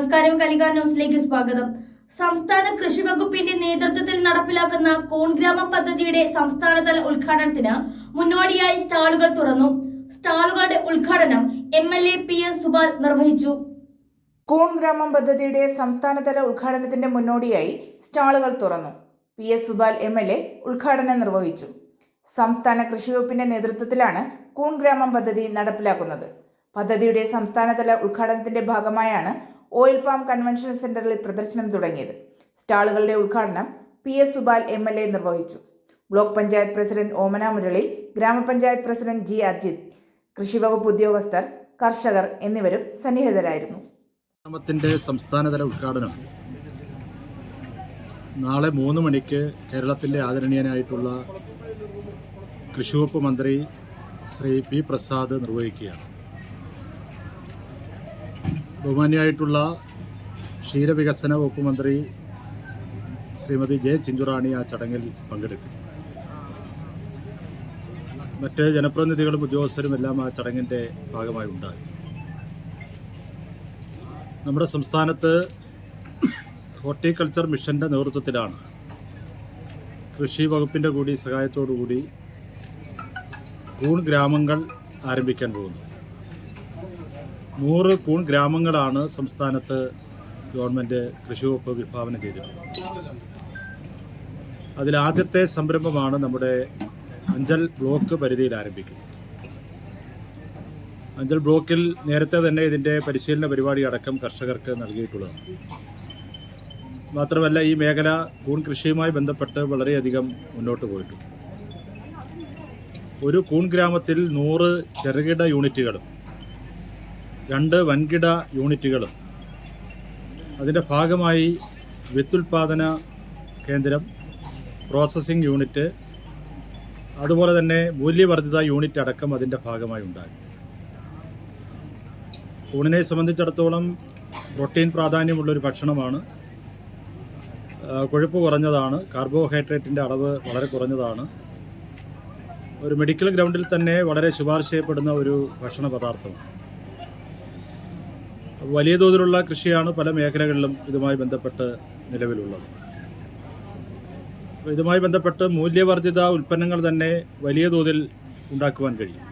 നമസ്കാരം കലിക ന്യൂസിലേക്ക് സ്വാഗതം. സംസ്ഥാന കൃഷി വകുപ്പിന്റെ നേതൃത്വത്തിൽ നടപ്പിലാക്കുന്ന കോൺഗ്രാമം പദ്ധതിയുടെ സംസ്ഥാനതല ഉദ്ഘാടനത്തിന് മുന്നോടിയായി സ്റ്റാളുകൾ തുറന്നു. സ്റ്റാളുകളുടെ ഉദ്ഘാടനം M L A P S Subal നിർവഹിച്ചു. കൂൺ ഗ്രാമം പദ്ധതിയുടെ സംസ്ഥാനതല ഉദ്ഘാടനത്തിന്റെ മുന്നോടിയായി സ്റ്റാളുകൾ തുറന്നു. P S Subal M L A ഉദ്ഘാടനം നിർവഹിച്ചു. സംസ്ഥാന കൃഷി വകുപ്പിന്റെ നേതൃത്വത്തിലാണ് കൂൺ ഗ്രാമം പദ്ധതി നടപ്പിലാക്കുന്നത്. പദ്ധതിയുടെ സംസ്ഥാനതല ഉദ്ഘാടനത്തിന്റെ ഭാഗമായാണ് ഓയിൽ പാം കൺവെൻഷൻ സെന്ററിൽ പ്രദർശനം തുടങ്ങിയത്. സ്റ്റാളുകളുടെ ഉദ്ഘാടനം P S Subal M L A നിർവഹിച്ചു. ബ്ലോക്ക് പഞ്ചായത്ത് പ്രസിഡന്റ് ഓമന മുരളി ഗ്രാമപഞ്ചായത്ത് പ്രസിഡന്റ് ജി അജിത് കൃഷിവകുപ്പ് ഉദ്യോഗസ്ഥർ കർഷകർ എന്നിവരും സന്നിഹിതരായിരുന്നു. സംസ്ഥാനതല ഉദ്ഘാടനം നാളെ മൂന്ന് മണിക്ക് കേരളത്തിന്റെ ആദരണീയനായിട്ടുള്ള കൃഷിവകുപ്പ് മന്ത്രി ശ്രീ പി പ്രസാദ് നിർവഹിക്കുകയാണ്. ബഹുമാന്യായിട്ടുള്ള ക്ഷീരവികസന വകുപ്പ് മന്ത്രി ശ്രീമതി ജെ ചിഞ്ചുറാണി ആ ചടങ്ങിൽ പങ്കെടുക്കും. മറ്റ് ജനപ്രതിനിധികളും ഉദ്യോഗസ്ഥരും എല്ലാം ആ ചടങ്ങിന്റെ ഭാഗമായി ഉണ്ടായി നമ്മുടെ സംസ്ഥാനത്ത് ഹോർട്ടിക്കൾച്ചർ മിഷന്റെ നേതൃത്വത്തിലാണ് കൃഷി വകുപ്പിന്റെ കൂടി സഹായത്തോടു കൂടി കൂൺ ഗ്രാമങ്ങൾ ആരംഭിക്കാൻ പോകുന്നത്. നൂറ് കൂൺ ഗ്രാമങ്ങളാണ് സംസ്ഥാനത്ത് ഗവൺമെന്റ് കൃഷി വകുപ്പ് വിഭാവനം ചെയ്തിട്ടുള്ളത്. അതിലാദ്യത്തെ സംരംഭമാണ് നമ്മുടെ അഞ്ചൽ ബ്ലോക്ക് പരിധിയിൽ ആരംഭിക്കുന്നത്. അഞ്ചൽ ബ്ലോക്കിൽ നേരത്തെ തന്നെ ഇതിന്റെ പരിശീലന പരിപാടി അടക്കം കർഷകർക്ക് നൽകിയിട്ടുള്ളതാണ് മാത്രമല്ല ഈ മേഖല കൂൺ കൃഷിയുമായി ബന്ധപ്പെട്ട് വളരെയധികം മുന്നോട്ട് പോയിട്ടുണ്ട്. ഒരു കൂൺ ഗ്രാമത്തിൽ നൂറ് ചെറുകിട യൂണിറ്റുകളും രണ്ട് വൻകിട യൂണിറ്റുകളും. അതിന്റെ ഭാഗമായി വിത്തുൽപാദന കേന്ദ്രം പ്രോസസ്സിംഗ് യൂണിറ്റ് അതുപോലെ തന്നെ മൂല്യവർദ്ധിത യൂണിറ്റ് അടക്കം അതിന്റെ ഭാഗമായി ഉണ്ടാകും. ഊണിനെ സംബന്ധിച്ചിടത്തോളം പ്രോട്ടീൻ പ്രാധാന്യമുള്ളൊരു ഭക്ഷണമാണ്. കൊഴുപ്പ് കുറഞ്ഞതാണ്. കാർബോഹൈഡ്രേറ്റിന്റെ അളവ് വളരെ കുറഞ്ഞതാണ്. ഒരു മെഡിക്കൽ ഗ്രൗണ്ടിൽ തന്നെ വളരെ ശുപാർശ ചെയ്യപ്പെടുന്ന ഒരു ഭക്ഷണ പദാർത്ഥമാണ് വലിയ തോതിലുള്ള കൃഷിയാണ് പല മേഖലകളിലും ഇതുമായി ബന്ധപ്പെട്ട് നിലവിലുള്ളത്. ഇതുമായി ബന്ധപ്പെട്ട് മൂല്യവർദ്ധിത ഉൽപ്പന്നങ്ങൾ തന്നെ വലിയ തോതിൽ ഉണ്ടാക്കുവാൻ കഴിയും.